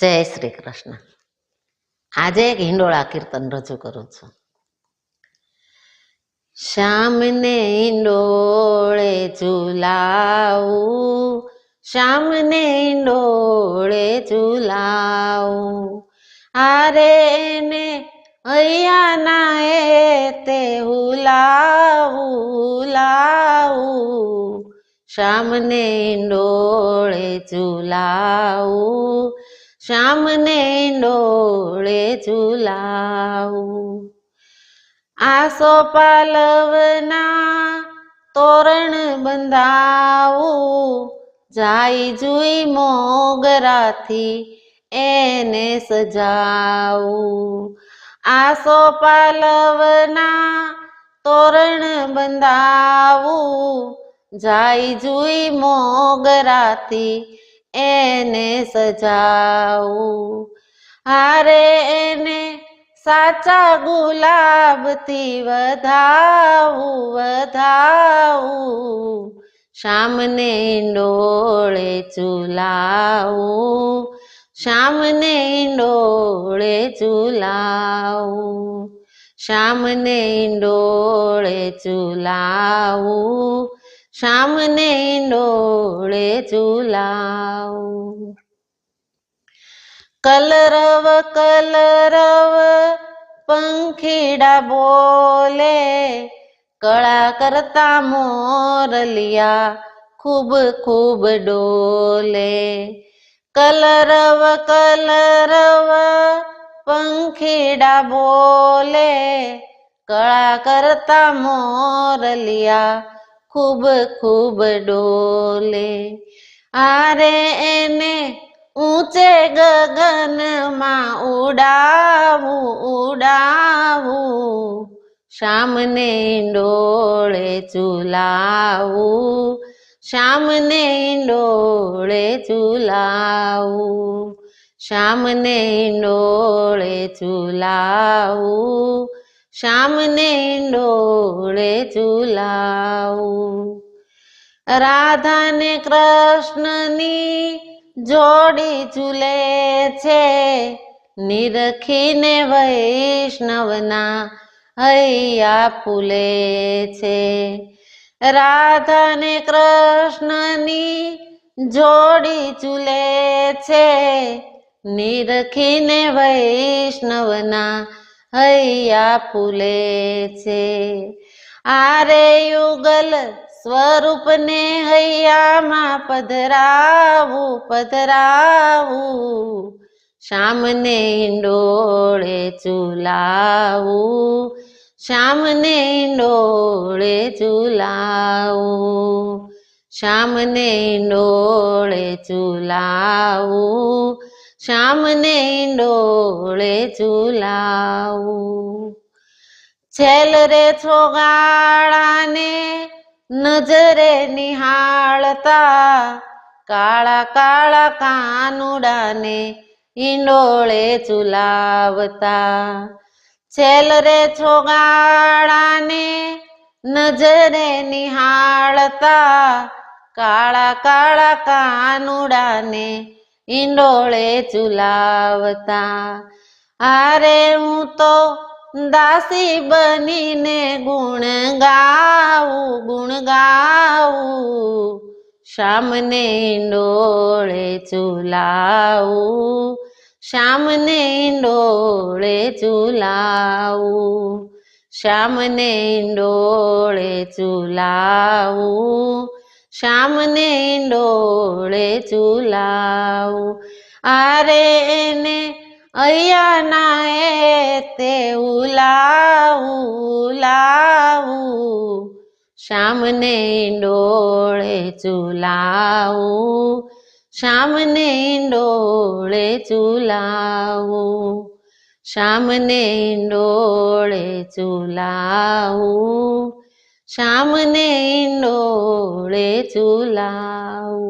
જય શ્રી કૃષ્ણ. આજે એક હિંડોળા કીર્તન રજૂ કરું છું. શ્યામને હિંડોળે ઝુલાવું, શ્યામને હિંડોળે ઝુલાવું. આરે ને હૈયાના એ તે હુલાવું હુલાવું. શ્યામને હિંડોળે ઝુલાવું શ્યામને ડોળે ઝુલાવું. આસો પાલવના તોરણ બંધાવું. જાય જુઈ મોગરાથી એને સજાવું. આસો પાલવના તોરણ બંધાવું. જાય જુઈ મોગરાથી એને સજાવું. હારે એને સાચા ગુલાબથી વધાવું વધાવું. શામને ડોળે ચૂલાવું શામને ડોળે ચૂલાવું શામને ડોળે ચૂલાવું શ્યામને ડોળે ચુલાવ કલરવ કલરવ, પંખીડા બોલે, કળા કરતા મોરલિયા ખૂબ ખૂબ ડોલે. કલરવ કલરવ, પંખીડા બોલે, કળા કરતા મોરલિયા ખૂબ ખૂબ ડોલે. આરે એને ઊંચે ગગનમાં ઉડાવું ઉડાવું. શામને ડોળે ચૂલાવું શામને ડોળે ચૂલાવું. શ્યામને ડોળે ચૂલાવું શ્યામને ડોળે ચૂલાવું રાધાને કૃષ્ણની જોડી ઝૂલે છે. નિરખીને વૈષ્ણવના હૈયા ફૂલે છે. રાધાને કૃષ્ણની જોડી ઝૂલે છે. નિરખીને વૈષ્ણવના હૈયા ફૂલે છે. આરે યુગલ સ્વરૂપને હૈયામાં પધરાવું પધરાવું. શામને ડોળે ચૂલાવું શામને ડોળે ચૂલાવું શામને ડોળે ચૂલાવું શ્યામને ડોળે ચૂલાવું છેલ રે છોગાળાને નજરે નિહાળતા કાળા કાળા કાનુડાને ઈંડોળે ચુલાવતા છેલ રે છોગાળાને નજરે નિહાળતા કાળા કાળા કાનુડાને હિંડોળે ચુલાવતા. આરે હું તો દાસી બનીને ગુણ ગાવું ગુણ ગાવું શામને ડોળે ચૂલાવું શામને ઈંડોળે ચૂલાવું શ્યામને ડોળે ચૂલાવું શ્યામને ડોળે ચૂલાવું. આરે એને અહીંયાના એ તે ઉલાવું ઉલાવું. શ્યામને ડોળે ચૂલાવું, શ્યામને ડોળે ચૂલાવું. શ્યામને ડોળે ચૂલાવું. શ્યામને ડોળે ચુલાવું